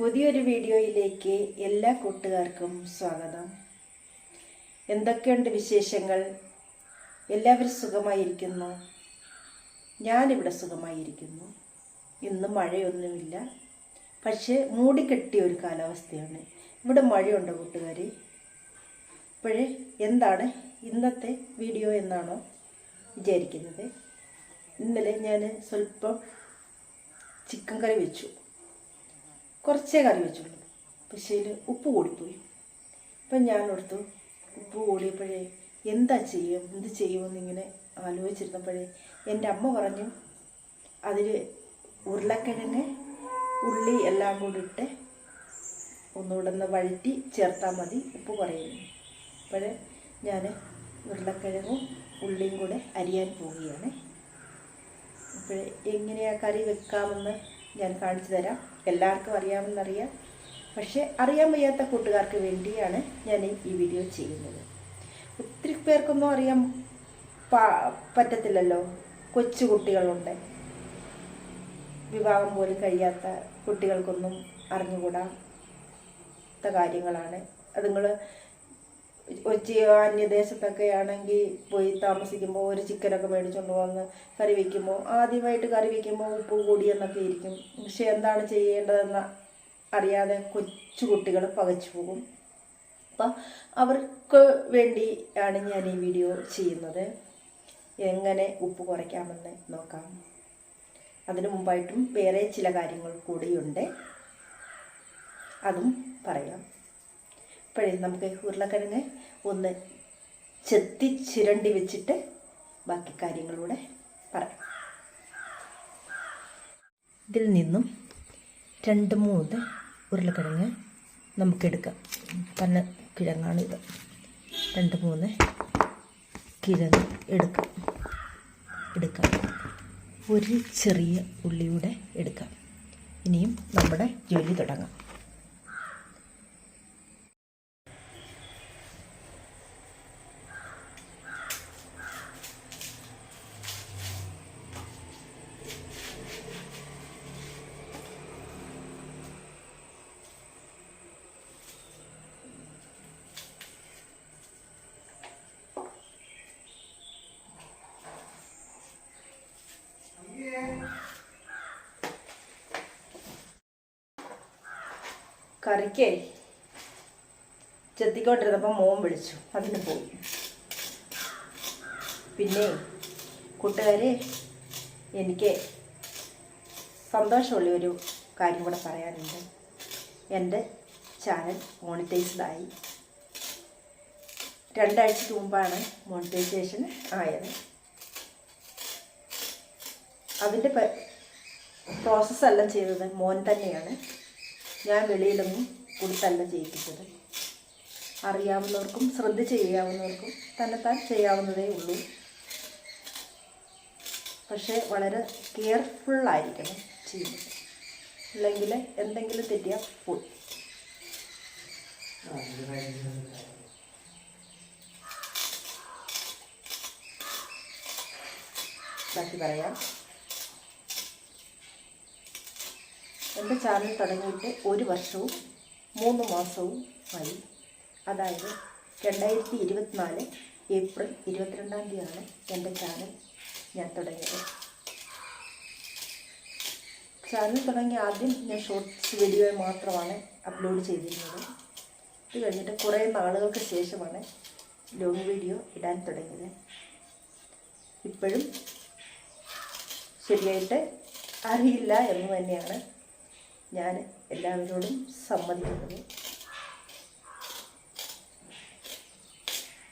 പുതിയൊരു വീഡിയോയിലേക്ക് എല്ലാ കൂട്ടുകാർക്കും സ്വാഗതം. എന്തൊക്കെയുണ്ട് വിശേഷങ്ങൾ? എല്ലാവരും സുഖമായിരിക്കുന്നു? ഞാനിവിടെ സുഖമായിരിക്കുന്നു. ഇന്ന് മഴയൊന്നുമില്ല. പക്ഷേ മൂടിക്കെട്ടിയ ഒരു കാലാവസ്ഥയാണ്. ഇവിടെ മഴയുണ്ടോ കൂട്ടുകാർ ഇപ്പോഴേ എന്താണ് ഇന്നത്തെ വീഡിയോ എന്നാണോ വിചാരിക്കുന്നത്. ഇന്നലെ ഞാൻ സ്വല്പം ചിക്കൻ കറി വെച്ചു. കുറച്ചേ കറി വെച്ചുള്ളൂ. പക്ഷേ ഉപ്പ് കൂടിപ്പോയി. അപ്പം ഓർത്തു ഉപ്പ് കൂടിയപ്പോഴേ എന്താ ചെയ്യും എന്ത് ചെയ്യുമെന്നിങ്ങനെ ആലോചിച്ചിരുന്നപ്പോഴേ എന്റെ അമ്മ പറഞ്ഞു അതിൽ ഉരുളക്കിഴങ്ങ് ഉള്ളി എല്ലാം കൂടി ഇട്ട് ഒന്നുകൂടെ ഒന്ന് വഴറ്റി ചേർത്താൽ മതി ഉപ്പ് കുറയുന്നു. അപ്പോഴേ ഞാൻ ഉരുളക്കിഴങ്ങും ഉള്ളിയും കൂടെ അരിയാൻ പോവുകയാണ്. അപ്പോൾ എങ്ങനെയാ കറി വെക്കാമെന്ന് ഞാൻ കാണിച്ചു തരാം. എല്ലാവർക്കും അറിയാമെന്നറിയാം. പക്ഷേ അറിയാൻ വയ്യാത്ത കൂട്ടുകാർക്ക് വേണ്ടിയാണ് ഞാൻ ഈ വീഡിയോ ചെയ്യുന്നത്. ഒത്തിരി പേർക്കൊന്നും അറിയാൻ പറ്റത്തില്ലല്ലോ. കൊച്ചു കുട്ടികളുണ്ട്. വിവാഹം പോലും കഴിയാത്ത കുട്ടികൾക്കൊന്നും അറിഞ്ഞുകൂടാത്ത കാര്യങ്ങളാണ്. അത് നിങ്ങൾ കൊച്ചി അന്യദേശത്തൊക്കെ ആണെങ്കിൽ പോയി താമസിക്കുമ്പോൾ ഒരു ചിക്കനൊക്കെ മേടിച്ചുകൊണ്ട് വന്ന് കറി വയ്ക്കുമ്പോൾ ആദ്യമായിട്ട് കറി വയ്ക്കുമ്പോൾ ഉപ്പ് കൂടി എന്നൊക്കെ ഇരിക്കും. പക്ഷെ എന്താണ് ചെയ്യേണ്ടതെന്ന് അറിയാതെ കൊച്ചു കുട്ടികൾ പകച്ചു പോകും. അപ്പം അവർക്ക് വേണ്ടി ആണ് ഞാൻ ഈ വീഡിയോ ചെയ്യുന്നത്. എങ്ങനെ ഉപ്പ് കുറയ്ക്കാമെന്ന് നോക്കാം. അതിനു മുമ്പായിട്ടും വേറെ ചില കാര്യങ്ങൾ കൂടിയുണ്ട്. അതും പറയാം. ഇപ്പോഴേ നമുക്ക് ഉരുളക്കിഴങ്ങ് ഒന്ന് ചെത്തി ചിരണ്ടി വെച്ചിട്ട് ബാക്കി കാര്യങ്ങളൂടെ പറയാം. ഇതിൽ നിന്നും രണ്ട് മൂന്ന് ഉരുളക്കിഴങ്ങ് നമുക്കെടുക്കാം. പന്ന ഇത്. രണ്ട് മൂന്ന് കിഴങ്ങ് എടുക്കാം. എടുക്കാം. ഒരു ചെറിയ ഉള്ളിയുടെ എടുക്കാം. ഇനിയും നമ്മുടെ ജോലി തുടങ്ങാം. കറിക്കേ ചെത്തിക്കൊണ്ടിരുന്നപ്പോൾ മോൻ വിളിച്ചു. അതിന് പോയി. പിന്നെ കൂട്ടുകാരെ എനിക്ക് സന്തോഷമുള്ള ഒരു കാര്യം കൂടെ പറയാനുണ്ട്. എന്റെ ചാനൽ മോണിറ്റൈസ്ഡായി. രണ്ടാഴ്ചക്ക് മുമ്പാണ് മോണിറ്റൈസേഷൻ ആയത്. അതിന്റെ പ്രോസസ്സെല്ലാം ചെയ്തത് മോൻ തന്നെയാണ്. ഞാൻ വെളിയിലൊന്നും കൊടുത്തല്ല ചെയ്യിപ്പിച്ചത്. അറിയാവുന്നവർക്കും ശ്രദ്ധിച്ച് ചെയ്യാവുന്നവർക്കും തന്നെത്താൻ ചെയ്യാവുന്നതേ ഉള്ളൂ. പക്ഷേ വളരെ കെയർഫുള്ളായിരിക്കണം ചെയ്യുന്നത്. അല്ലെങ്കിൽ എന്തെങ്കിലും തെറ്റിയാൽ പോയി. ബാക്കി പറയാം. എന്റെ ചാനൽ തുടങ്ങിയിട്ട് ഒരു വർഷവും മൂന്ന് മാസവും ആയി. അതായത് രണ്ടായിരത്തി ഇരുപത്തിനാല് ഏപ്രിൽ ഇരുപത്തിരണ്ടാം തീയതിയാണ് എന്റെ ചാനൽ ഞാൻ തുടങ്ങിയത്. ചാനൽ തുടങ്ങി ആദ്യം ഞാൻ ഷോർട്സ് വീഡിയോ മാത്രമാണ് അപ്ലോഡ് ചെയ്തിരുന്നത്. ഇത് കഴിഞ്ഞിട്ട് കുറേ നാളുകൾക്ക് ശേഷമാണ് ലോങ് വീഡിയോ ഇടാൻ തുടങ്ങിയത്. ഇപ്പോഴും ശരിയായിട്ട് അറിയില്ല എന്ന് തന്നെയാണ് ഞാൻ എല്ലാവരോടും സമ്മതിക്കുന്നത്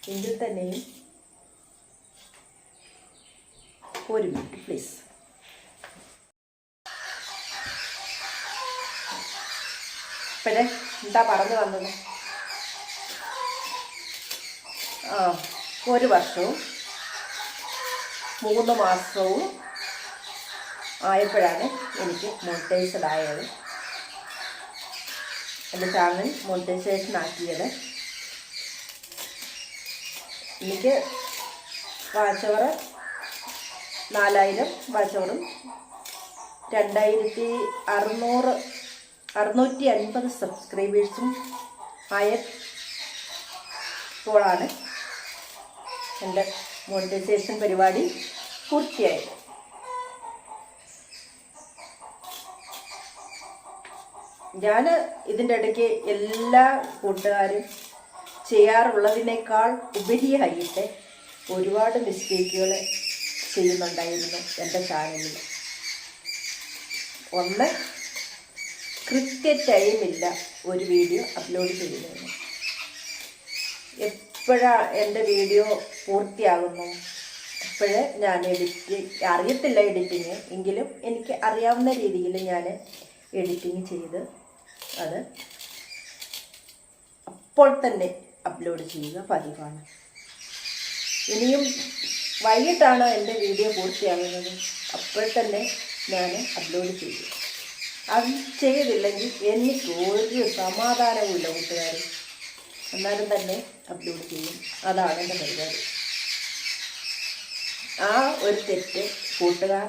എങ്കിൽ തന്നെയും ഒരു മിനിറ്റ് പ്ലീസ് പിന്നെ എന്താ പറഞ്ഞു വന്നത്? ആ ഒരു വർഷവും മൂന്ന് മാസവും ആയപ്പോഴാണ് എനിക്ക് മോണിറ്റൈസ്ഡ് ആയത്. എന്റെ ചാനൽ മോണിറ്റൈസേഷൻ ആക്കിയത്. എനിക്ക് വാച്ചവർ നാലായിരം വാച്ചവറും രണ്ടായിരത്തി അറുന്നൂറ് അറുന്നൂറ്റി അൻപത് സബ്സ്ക്രൈബേഴ്സും ആയപ്പോഴാണ് എന്റെ മോണിറ്റൈസേഷൻ പരിപാടി പൂർത്തിയായത്. ഞാൻ ഇതിന്റെ ഇടയ്ക്ക് എല്ലാ കൂട്ടുകാരും ചെയ്യാറുള്ളതിനേക്കാൾ ഉപരിയായിട്ട് ഒരുപാട് മിസ്റ്റേക്കുകൾ ചെയ്യുന്നുണ്ടായിരുന്നു എന്റെ ചാനലിൽ ഒന്ന് കൃത്യ ടൈമില്ല ഒരു വീഡിയോ അപ്ലോഡ് ചെയ്യുന്നതിന്. എപ്പോഴാ എന്റെ വീഡിയോ പൂർത്തിയാകുന്നു? അപ്പോഴേ ഞാൻ എഡിറ്റ് അറിയത്തില്ല എഡിറ്റിങ് എങ്കിലും എനിക്ക് അറിയാവുന്ന രീതിയിൽ ഞാൻ എഡിറ്റിങ് ചെയ്ത് അത് അപ്പോൾ തന്നെ അപ്ലോഡ് ചെയ്യുക പതിവാണ്. ഇനിയും വൈകിട്ടാണ് എന്റെ വീഡിയോ പൂർത്തിയാകുന്നത്. അപ്പോൾ തന്നെ ഞാൻ അപ്ലോഡ് ചെയ്യും. അത് ചെയ്തില്ലെങ്കിൽ എനിക്ക് ഒരു സമാധാനവുമില്ല കൂട്ടുകാർ എന്നാലും തന്നെ അപ്ലോഡ് ചെയ്യും. അതാണ് എന്റെ പരിപാടി. ആ ഒരു തെറ്റ് കൂട്ടുകാർ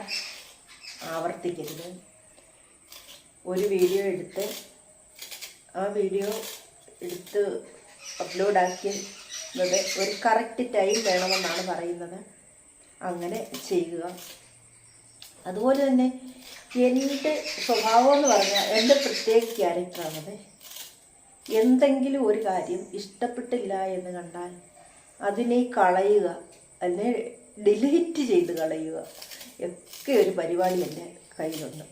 ആവർത്തിക്കരുത്. ഒരു വീഡിയോ എടുത്ത് ആ വീഡിയോ എടുത്ത് അപ്ലോഡാക്കിയത് ഒരു കറക്റ്റ് ടൈം വേണമെന്നാണ് പറയുന്നത്. അങ്ങനെ ചെയ്യുക. അതുപോലെ തന്നെ എന്റെ സ്വഭാവം എന്ന് പറഞ്ഞാൽ എന്റെ പ്രത്യേക ക്യാരക്ടറാണത് എന്തെങ്കിലും ഒരു കാര്യം ഇഷ്ടപ്പെട്ടില്ല എന്ന് കണ്ടാൽ അതിനെ കളയുക അതിനെ ഡിലീറ്റ് ചെയ്ത് കളയുക ഒക്കെ ഒരു പരിപാടി എന്റെ കയ്യിലുണ്ട്.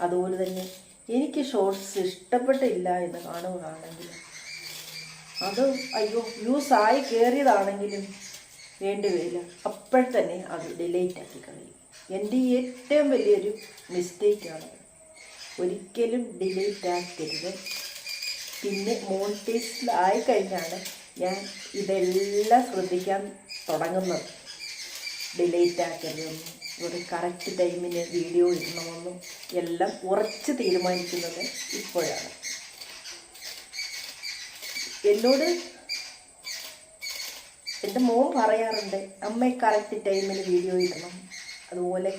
അതുപോലെ തന്നെ എനിക്ക് ഷോർട്സ് ഇഷ്ടപ്പെട്ടില്ല എന്ന് കാണുകയാണെങ്കിൽ. അത് അയ്യോ യൂസ് ആയി കയറിയതാണെങ്കിലും വേണ്ടി വരില്ല. അപ്പോഴത്തന്നെ തന്നെ അത് ഡിലേറ്റ് ആക്കി കളയും. എന്റെ ഏറ്റവും വലിയൊരു മിസ്റ്റേക്കാണ് ഒരിക്കലും ഡിലീറ്റ് ആക്കരുത്. പിന്നെ മോണിറ്റൈസിലായി കഴിഞ്ഞാണ് ഞാൻ ഇതെല്ലാം ശ്രദ്ധിക്കാൻ തുടങ്ങുന്നത്. ഡിലീറ്റ് ആക്കരുതെന്നും. ഒരു കറക്റ്റ് ടൈമിന് വീഡിയോ ഇടണമെന്നും എല്ലാം ഉറച്ച് തീരുമാനിക്കുന്നത് ഇപ്പോഴാണ്. എന്നോട് എന്റെ മോൻ പറയാറുണ്ട് അമ്മ കറക്റ്റ് ടൈമിൽ വീഡിയോ ഇടണം. അതുപോലെ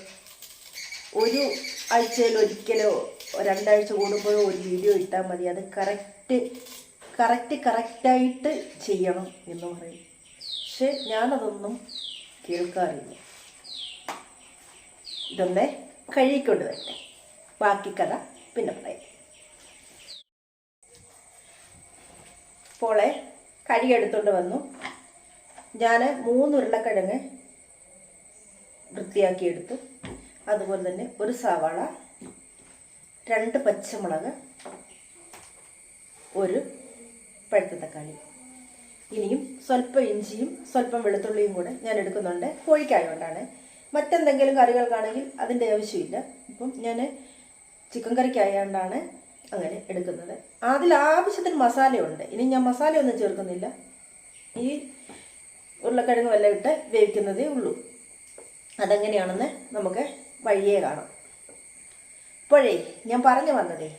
ഒരു ആഴ്ചയിൽ ഒരിക്കലോ രണ്ടാഴ്ച കൂടുമ്പോഴോ ഒരു വീഡിയോ ഇട്ടാൽ മതി. അത് കറക്റ്റ് കറക്റ്റ് കറക്റ്റായിട്ട് ചെയ്യണം എന്ന് പറയും. പക്ഷെ ഞാനതൊന്നും കേൾക്കാറില്ല. ഇതൊന്നെ കഴുകിക്കൊണ്ട് വരട്ടെ. ബാക്കി കഥ പിന്നെ പറയാം. പോളെ എടുത്തുകൊണ്ട് വന്നു. ഞാൻ മൂന്ന് ഉരുളക്കിഴങ്ങ് വൃത്തിയാക്കി എടുത്തു. അതുപോലെ തന്നെ ഒരു സവാള രണ്ട് പച്ചമുളക് ഒരു പഴുത്ത തക്കാളി. ഇനിയും സ്വല്പം ഇഞ്ചിയും സ്വല്പം വെളുത്തുള്ളിയും കൂടെ ഞാൻ എടുക്കുന്നുണ്ട്. കോഴിക്കായതുകൊണ്ടാണ് മറ്റെന്തെങ്കിലും കറികൾക്കാണെങ്കിൽ അതിന്റെ ആവശ്യമില്ല. ഇപ്പം ഞാൻ ചിക്കൻ കറിക്കായതുകൊണ്ടാണ് അങ്ങനെ എടുക്കുന്നത്. അതിൽ ആവശ്യത്തിന് മസാലയുണ്ട്. ഇനി ഞാൻ മസാലയൊന്നും ചേർക്കുന്നില്ല. ഈ ഉരുളക്കിഴങ്ങ് വല്ല ഇട്ട് വേവിക്കുന്നതേ ഉള്ളൂ. അതെങ്ങനെയാണെന്ന് നമുക്ക് വഴിയേ കാണാം. ഇപ്പോഴേ ഞാൻ പറഞ്ഞു വന്നതേ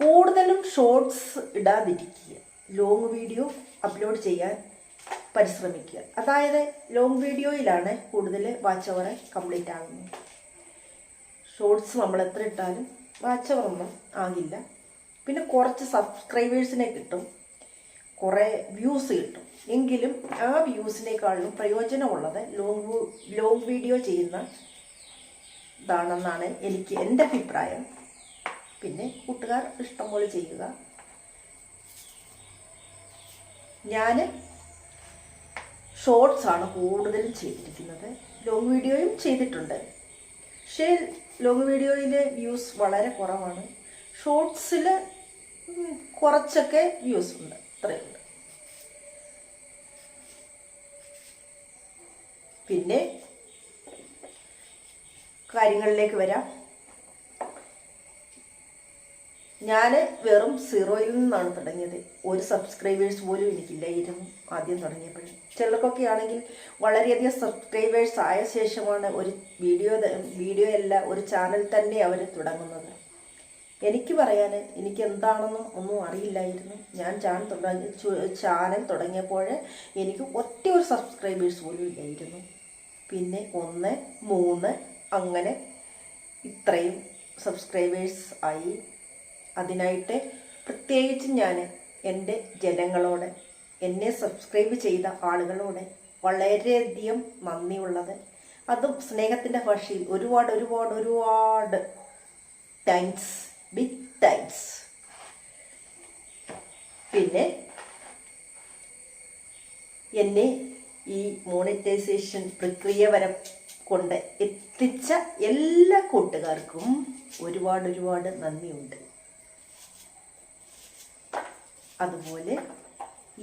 കൂടുതലും ഷോർട്സ് ഇടാതിരിക്കുക. ലോങ് വീഡിയോ അപ്ലോഡ് ചെയ്യാൻ പരിശ്രമിക്കുക. അതായത് ലോങ് വീഡിയോയിലാണ് കൂടുതൽ വാച്ച് അവർ കംപ്ലീറ്റ് ആകുന്നത് ഷോർട്സ് നമ്മൾ എത്ര ഇട്ടാലും വാച്ച് അവർ ഒന്നും ആകില്ല. പിന്നെ കുറച്ച് സബ്സ്ക്രൈബേഴ്സിനെ കിട്ടും. കുറേ വ്യൂസ് കിട്ടും. എങ്കിലും ആ വ്യൂസിനേക്കാളും പ്രയോജനമുള്ളത് ലോങ് ലോങ് വീഡിയോ ചെയ്യുന്ന ഇതാണെന്നാണ് എനിക്ക് എന്റെ അഭിപ്രായം. പിന്നെ കൂട്ടുകാർ ഇഷ്ടം പോലെ ചെയ്യുക. ഞാൻ ഷോർട്സ് ആണ് കൂടുതലും ചെയ്തിരിക്കുന്നത്. ലോങ് വീഡിയോയും ചെയ്തിട്ടുണ്ട്. പക്ഷേ ലോങ് വീഡിയോയിലെ വ്യൂസ് വളരെ കുറവാണ്. ഷോർട്സിൽ കുറച്ചൊക്കെ വ്യൂസ് ഉണ്ട്. അത്രയുണ്ട് പിന്നെ കാര്യങ്ങളിലേക്ക് വരാം. ഞാൻ വെറും സീറോയിൽ നിന്നാണ് തുടങ്ങിയത്. ഒരു സബ്സ്ക്രൈബേഴ്സ് പോലും എനിക്കില്ലായിരുന്നു ആദ്യം തുടങ്ങിയപ്പോഴും. ചിലർക്കൊക്കെ ആണെങ്കിൽ വളരെയധികം സബ്സ്ക്രൈബേഴ്സ് ആയ ശേഷമാണ് ഒരു വീഡിയോ വീഡിയോ അല്ല ഒരു ചാനൽ തന്നെ അവർ തുടങ്ങുന്നത്. എനിക്ക് പറയാൻ എനിക്ക് എന്താണെന്നും ഒന്നും അറിയില്ലായിരുന്നു. ഞാൻ ചാനൽ തുടങ്ങി ചാനൽ തുടങ്ങിയപ്പോൾ എനിക്ക് ഒറ്റ ഒരു സബ്സ്ക്രൈബേഴ്സ് പോലും ഇല്ലായിരുന്നു. പിന്നെ ഒന്ന് മൂന്ന് അങ്ങനെ ഇത്രയും സബ്സ്ക്രൈബേഴ്സ് ആയി. അതിനായിട്ട് പ്രത്യേകിച്ച് ഞാൻ എന്റെ ജനങ്ങളോട് എന്നെ സബ്സ്ക്രൈബ് ചെയ്ത ആളുകളോട് വളരെയധികം നന്ദിയുള്ളത്. അതും സ്നേഹത്തിന്റെ ഭാഷയിൽ ഒരുപാട് ഒരുപാട് ഒരുപാട് താങ്ക്സ് ബിഗ് താങ്ക്സ് പിന്നെ എന്നെ ഈ മോണിറ്റൈസേഷൻ പ്രക്രിയ വരെ കൊണ്ട് എത്തിച്ച എല്ലാ കൂട്ടുകാർക്കും ഒരുപാട് ഒരുപാട് നന്ദിയുണ്ട്. അതുപോലെ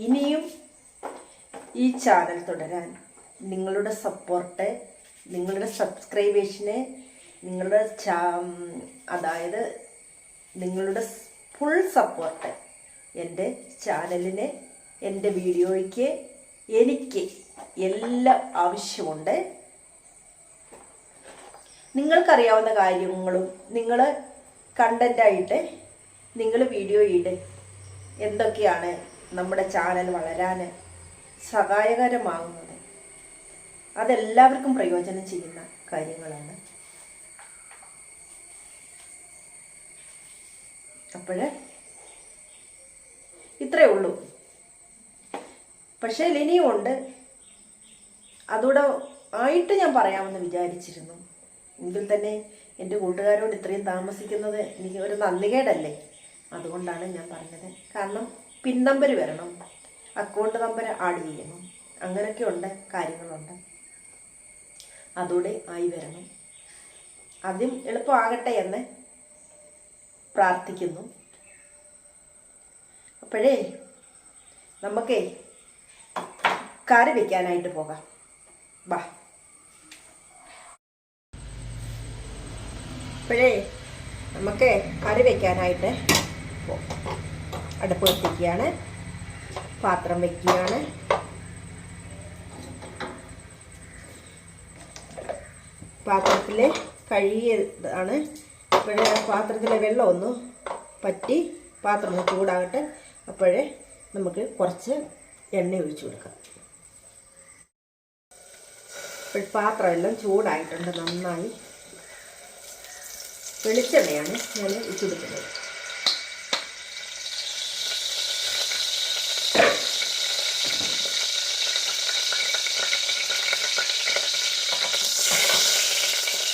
ഇനിയും ഈ ചാനൽ തുടരാൻ നിങ്ങളുടെ സപ്പോർട്ട് നിങ്ങളുടെ സബ്സ്ക്രൈബേഷന് നിങ്ങളുടെ അതായത് നിങ്ങളുടെ ഫുൾ സപ്പോർട്ട് എന്റെ ചാനലിന് എന്റെ വീഡിയോയ്ക്ക് എനിക്ക് എല്ലാം ആവശ്യമുണ്ട്. നിങ്ങൾക്കറിയാവുന്ന കാര്യങ്ങളും നിങ്ങൾ കണ്ടന്റായിട്ട് നിങ്ങൾ വീഡിയോ ഇട്. എന്തൊക്കെയാണ് നമ്മുടെ ചാനൽ വളരാൻ സഹായകരമാകുന്നത്? അതെല്ലാവർക്കും പ്രയോജനം ചെയ്യുന്ന കാര്യങ്ങളാണ്. അപ്പോൾ ഇത്രയേ ഉള്ളൂ. പക്ഷേ ഇനിയും ഉണ്ട്. അതുകൂടെ ആയിട്ട് ഞാൻ പറയാമെന്ന് വിചാരിച്ചിരുന്നു. എങ്കിൽ തന്നെ എന്റെ കൂട്ടുകാരോട് ഇത്രയും താമസിക്കുന്നത് എനിക്ക് ഒരു നന്ദികേടല്ലേ? അതുകൊണ്ടാണ് ഞാൻ പറഞ്ഞത്. കാരണം പിൻ നമ്പർ വരണം അക്കൗണ്ട് നമ്പർ ആഡ് ചെയ്യണം അങ്ങനെയൊക്കെ ഉണ്ട് കാര്യങ്ങളുണ്ട്. അതോടെ ആയി വരണം. ആദ്യം എളുപ്പമാകട്ടെ എന്ന് പ്രാർത്ഥിക്കുന്നു. അപ്പോഴേ നമുക്കേ കറി വെക്കാനായിട്ട് പോകാം. വാ. അപ്പോഴേ നമുക്ക് കറി വെക്കാനായിട്ട് പോകാം അടുപ്പ് കത്തിക്കുകയാണ് പാത്രം വെക്കുകയാണ്. പാത്രത്തിൽ കഴുകിയതാണ്. അപ്പോഴേ പാത്രത്തിലെ വെള്ളം ഒന്ന് പറ്റി പാത്രം ചൂടാകട്ടെ. അപ്പോഴേ നമുക്ക് കുറച്ച് എണ്ണ ഒഴിച്ചു കൊടുക്കാം. ഇപ്പോൾ പാത്രമെല്ലാം ചൂടായിട്ടുണ്ട് നന്നായി. വെളിച്ചെണ്ണയാണ് ഞാൻ ഒഴിച്ചു കൊടുക്കുന്നത്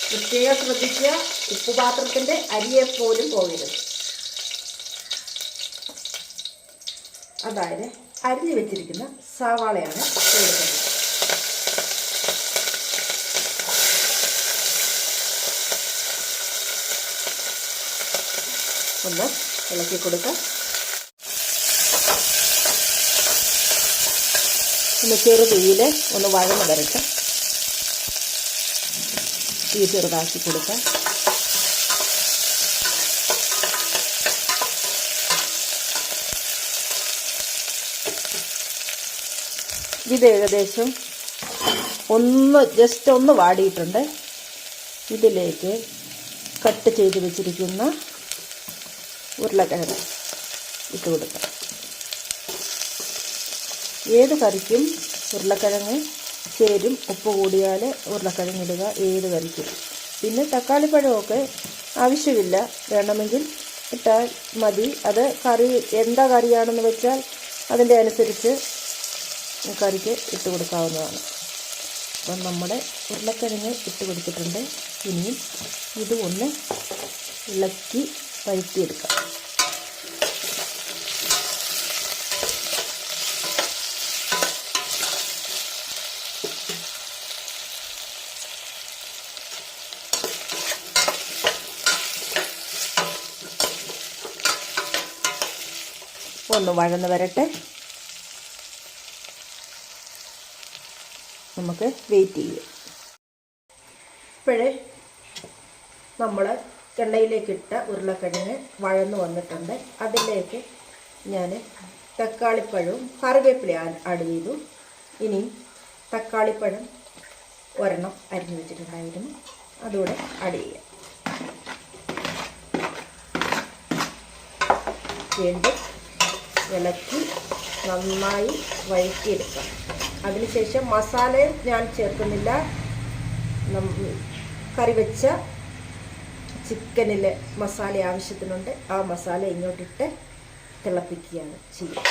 പ്രത്യേകം ശ്രദ്ധിക്കുക. ഉപ്പുപാത്രത്തിന്റെ അരിയെ പോലും പോകരുത്. അതായത് അരിഞ്ഞു വെച്ചിരിക്കുന്ന സവാളയാണ് കൊടുക്കുന്നത് ഒന്ന് ഇളക്കി കൊടുക്കാം ഒന്ന് ചെറുതീയിൽ ഒന്ന് വഴന്ന് വരട്ടെ. തീ ചെറുതാക്കി കൊടുക്കാം. ഇത് ഏകദേശം ഒന്ന് ജസ്റ്റ് ഒന്ന് വാടിയിട്ടുണ്ട്. ഇതിലേക്ക് കട്ട് ചെയ്ത് വെച്ചിരിക്കുന്ന ഉരുളക്കിഴങ്ങ് ഇട്ട് കൊടുക്കാം. ഏത് കറിക്കും ഉരുളക്കിഴങ്ങ് ചേരും ഉപ്പ് കൂടിയാൽ ഉരുളക്കിഴങ്ങ് ഇടുക ഏത് കറിക്കും പിന്നെ തക്കാളിപ്പഴമൊക്കെ ആവശ്യമില്ല. വേണമെങ്കിൽ ഇട്ടാൽ മതി. അത് കറി എന്താ കറിയാണെന്ന് വെച്ചാൽ അതിന്റെ അനുസരിച്ച് കറിക്ക് ഇട്ട് കൊടുക്കാവുന്നതാണ്. അപ്പം നമ്മുടെ ഉരുളക്കിഴങ്ങ് ഇട്ട് കൊടുത്തിട്ടുണ്ട്. ഇനിയും ഇത് ഒന്ന് ഇളക്കി വഴറ്റിയെടുക്കാം. ഒന്ന് വഴന്ന് വരട്ടെ. നമുക്ക് വെയിറ്റ് ചെയ്യാം. ഇപ്പോഴേ നമ്മൾ എണ്ണയിലേക്കിട്ട ഉരുളക്കിഴങ്ങ് വഴന്ന് വന്നിട്ടുണ്ട്. അതിലേക്ക് ഞാൻ തക്കാളിപ്പഴവും കറിവേപ്പില ആഡ് ചെയ്തു. ഇനി തക്കാളിപ്പഴം ഒരെണ്ണം അരിഞ്ഞു വെച്ചിട്ടുണ്ടായിരുന്നു. അതുകൂടെ ആഡ് ചെയ്യാം. വീണ്ടും ഇളക്കി നന്നായി വഴറ്റിയെടുക്കാം. അതിനുശേഷം മസാലയും ഞാൻ ചേർക്കുന്നില്ല. കറി വെച്ച ചിക്കനിലെ മസാല ആവശ്യത്തിനുണ്ട്. ആ മസാല ഇങ്ങോട്ടിട്ട് തിളപ്പിക്കുകയാണ് ചെയ്യുക.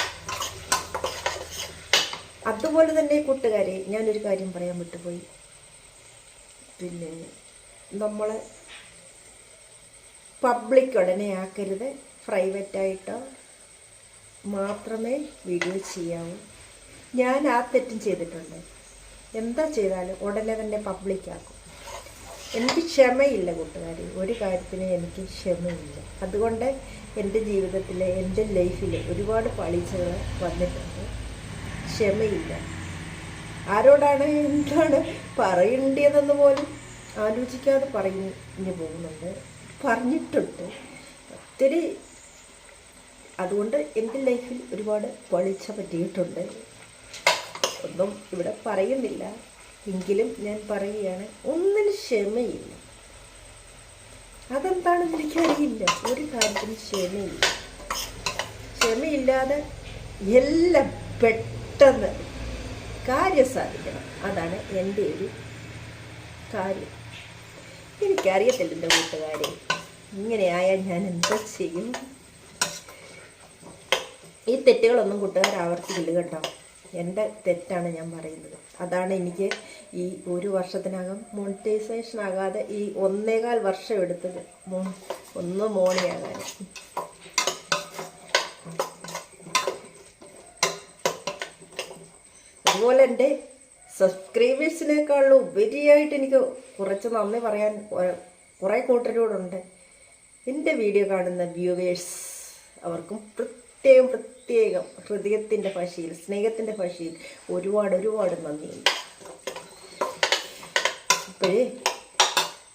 അതുപോലെ തന്നെ കൂട്ടുകാരെ ഞാനൊരു കാര്യം പറയാൻ വിട്ടുപോയി. പിന്നെ നമ്മൾ പബ്ലിക് ഉടനെ ആക്കരുത്. പ്രൈവറ്റായിട്ടോ മാത്രമേ വീഡിയോ ചെയ്യാവൂ. ഞാൻ ആ തെറ്റും ചെയ്തിട്ടുണ്ട്. എന്താ ചെയ്താലും ഉടനെ തന്നെ പബ്ലിക്കാക്കും എനിക്ക് ക്ഷമയില്ല കൂട്ടുകാരി. ഒരു കാര്യത്തിന് എനിക്ക് ക്ഷമയില്ല. അതുകൊണ്ട് എന്റെ ജീവിതത്തിൽ എന്റെ ലൈഫിൽ ഒരുപാട് പളിച്ചകൾ വന്നിട്ടുണ്ട്. ക്ഷമയില്ല. ആരോടാണ് എന്താണ് പറയേണ്ടതെന്ന് പോലും ആലോചിക്കാതെ പറഞ്ഞു പോകുന്നുണ്ട്. പറഞ്ഞിട്ടുണ്ട്. ഒത്തിരി അതുകൊണ്ട് എന്റെ ലൈഫിൽ ഒരുപാട് പളിച്ച പറ്റിയിട്ടുണ്ട്. ഒന്നും ഇവിടെ പറയുന്നില്ല. എങ്കിലും ഞാൻ പറയുകയാണ് ഒന്നിന് ക്ഷമയില്ല. അതെന്താണെന്ന് എനിക്കറിയില്ല. ഒരു കാര്യത്തിന് ക്ഷമയില്ല. ക്ഷമയില്ലാതെ എല്ലാം പെട്ടെന്ന് കാര്യം സാധിക്കണം. അതാണ് എന്റെ ഒരു കാര്യം. എനിക്കറിയത്തില്ല എന്റെ കൂട്ടുകാരെ. ഇങ്ങനെയായാൽ ഞാൻ എന്താ ചെയ്യും? ഈ തെറ്റുകളൊന്നും കൂട്ടുകാർ ആവർത്തിക്കില്ല കേട്ടോ. എന്റെ തെറ്റാണ് ഞാൻ പറയുന്നത്. അതാണ് എനിക്ക് ഈ ഒരു വർഷത്തിനകം മോണിറ്റൈസേഷൻ ആകാതെ ഈ ഒന്നേകാൽ വർഷം എടുത്തത്. ഒന്ന് മോണിയാകാൻ. അതുപോലെ എന്റെ സബ്സ്ക്രൈബേഴ്സിനേക്കാളും ഉപരിയായിട്ട് എനിക്ക് കുറച്ച് നന്ദി പറയാൻ കുറെ- കൂട്ടരോടുണ്ട്. എന്റെ വീഡിയോ കാണുന്ന വ്യൂവേഴ്സ് അവർക്കും ഹൃദയത്തിന്റെ ഭാഷയിൽ സ്നേഹത്തിന്റെ ഭാഷയിൽ ഒരുപാട് ഒരുപാട് നന്ദിയുണ്ട്. ഇപ്പോഴേ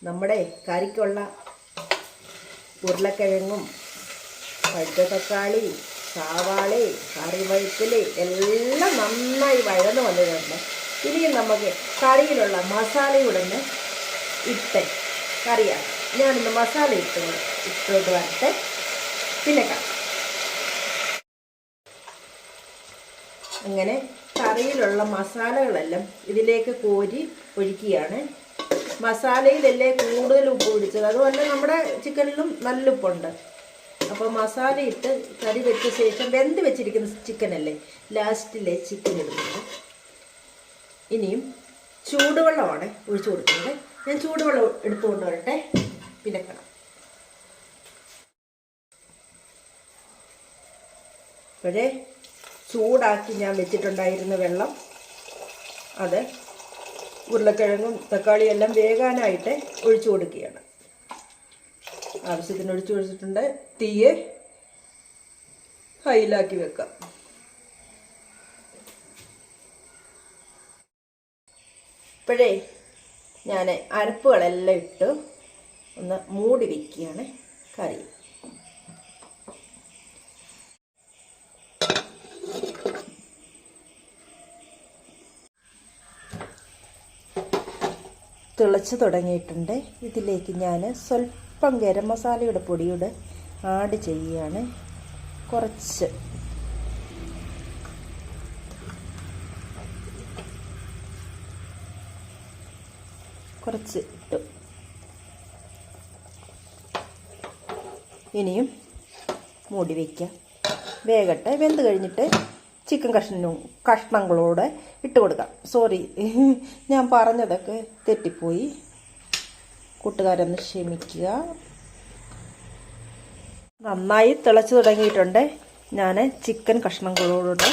നമ്മുടെ കറിക്കുള്ള ഉരുളക്കിഴങ്ങും പഴുത്ത തക്കാളി സവാളി കറിവഴുപ്പിൽ എല്ലാം നന്നായി വഴന്ന് വന്നിട്ടുണ്ട്. ഇനിയും നമുക്ക് കറിയിലുള്ള മസാല ഇട്ട് കറിയാണ് ഞാനിന്ന് മസാല ഇട്ട് ഇട്ടോട്ട് വരട്ടെ. പിന്നെ കാണാം. അങ്ങനെ കറിയിലുള്ള മസാലകളെല്ലാം ഇതിലേക്ക് കോരി ഒഴിക്കുകയാണ്. മസാലയിലല്ലേ കൂടുതൽ ഉപ്പ് പിടിച്ചത്? അതുപോലെ നമ്മുടെ ചിക്കനിലും നല്ല ഉപ്പുണ്ട് അപ്പോൾ മസാല ഇട്ട് കറി വെച്ച ശേഷം വെന്ത് വെച്ചിരിക്കുന്ന ചിക്കനല്ലേ ലാസ്റ്റിലെ ചിക്കൻ ഇടുന്നത്. ഇനിയും ചൂടുവെള്ളമാണ് ഒഴിച്ചു കൊടുക്കുന്നത്. ഞാൻ ചൂടുവെള്ളം എടുത്തുകൊണ്ട് വരട്ടെ പിന്നെ അപ്പോഴേ ചൂടാക്കി ഞാൻ വെച്ചിട്ടുണ്ടായിരുന്ന വെള്ളം. അത് ഉരുളക്കിഴങ്ങും തക്കാളിയും എല്ലാം വേകാനായിട്ട് ഒഴിച്ചു കൊടുക്കുകയാണ്. ആവശ്യത്തിന് ഒഴിച്ചു കൊടുത്തിട്ടുണ്ട്. തീയെ ഹൈലാക്കി വെക്കാം. ഇപ്പോഴേ ഞാൻ അരപ്പുകളെല്ലാം ഇട്ട് ഒന്ന് മൂടി വയ്ക്കുകയാണ് കറി. തിളച്ച് തുടങ്ങിയിട്ടുണ്ട്. ഇതിലേക്ക് ഞാൻ സ്വല്പം ഗരം മസാലയുടെ പൊടിയുടെ ആഡ് ചെയ്യുകയാണ്. കുറച്ച്. കുറച്ച് ഇട്ടു. ഇനിയും മൂടി വയ്ക്കാം വേഗട്ടെ. വെന്ത് കഴിഞ്ഞിട്ട് ചിക്കൻ കഷ്ണവും കഷ്ണങ്ങളോടെ ഇട്ട് കൊടുക്കാം. സോറി ഞാൻ പറഞ്ഞതൊക്കെ തെറ്റിപ്പോയി. കൂട്ടുകാരൊന്ന് ക്ഷമിക്കുക. നന്നായി തിളച്ച് തുടങ്ങിയിട്ടുണ്ട്. ഞാൻ ചിക്കൻ കഷ്ണങ്ങളോട്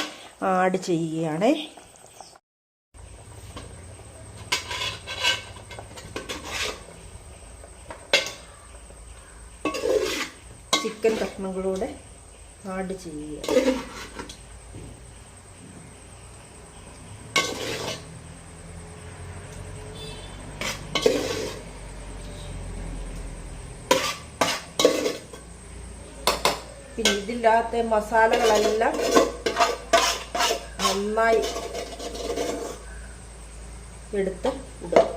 ആഡ് ചെയ്യുകയാണ്. ചിക്കൻ കഷ്ണങ്ങളോടെ ആഡ് ചെയ്യുക. പിന്നെ ഇതില്ലാത്ത മസാലകളെല്ലാം നന്നായി എടുത്ത് ഇടും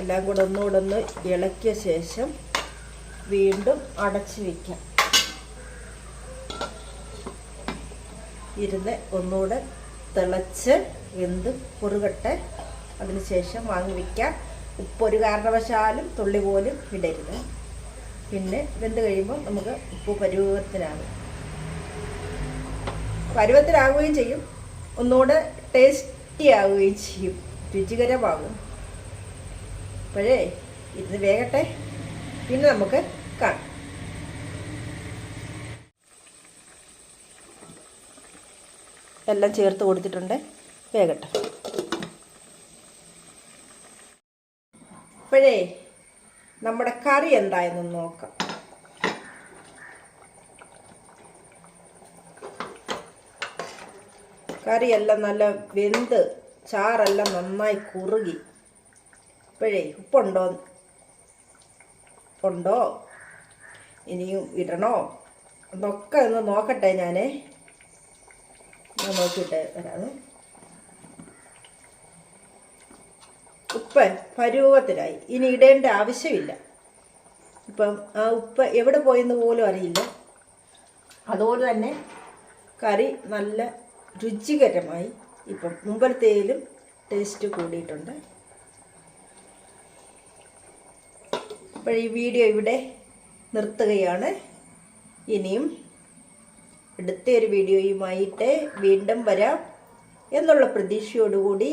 എല്ലാം കൂടെ ഒന്നുകൂടെ ഒന്ന് ഇളക്കിയ ശേഷം വീണ്ടും അടച്ചു വയ്ക്കാം ഇരുന്ന് ഒന്നുകൂടെ തിളച്ച് വെന്ത് കുറുകട്ടെ. അതിനുശേഷം വാങ്ങി വയ്ക്കാം ഉപ്പ് ഒരു കാരണവശാലും തുള്ളി പോലും ഇടരുത്. പിന്നെ വെന്ത് കഴിയുമ്പോൾ നമുക്ക് ഉപ്പ് പരുവത്തിനാകും പരുവത്തിലാവുകയും ചെയ്യും. ഒന്നുകൂടെ ടേസ്റ്റി ആവുകയും ചെയ്യും. രുചികരമാകും. അപ്പോഴേ ഇത് വേഗട്ടെ. പിന്നെ നമുക്ക് കാണാം. എല്ലാം ചേർത്ത് കൊടുത്തിട്ടുണ്ട്. വേഗട്ടെ. അപ്പോഴേ നമ്മുടെ കറി എന്തായെന്ന് നോക്കാം. കറിയെല്ലാം നല്ല വെന്ത് ചാറെല്ലാം നന്നായി കുറുകി. ഇപ്പോഴേ ഉപ്പുണ്ടോ? ഉണ്ടോ? ഇനിയും ഇടണോ? എന്നൊക്കെ ഒന്ന് നോക്കട്ടെ ഞാൻ നോക്കിയിട്ട് വരാം. ഉപ്പ് പരുവത്തിലായി. ഇനി ഇടേണ്ട ആവശ്യമില്ല. ഇപ്പം ആ ഉപ്പ് എവിടെ പോയെന്ന് പോലും അറിയില്ല. അതുപോലെ തന്നെ കറി നല്ല രുചികരമായി ഇപ്പം മുമ്പലത്തേലും ടേസ്റ്റ് കൂടിയിട്ടുണ്ട്. അപ്പോൾ ഈ വീഡിയോ ഇവിടെ നിർത്തുകയാണ്. ഇനിയും അടുത്ത ഒരു വീഡിയോയുമായിട്ട് വീണ്ടും വരാം എന്നുള്ള പ്രതീക്ഷയോടുകൂടി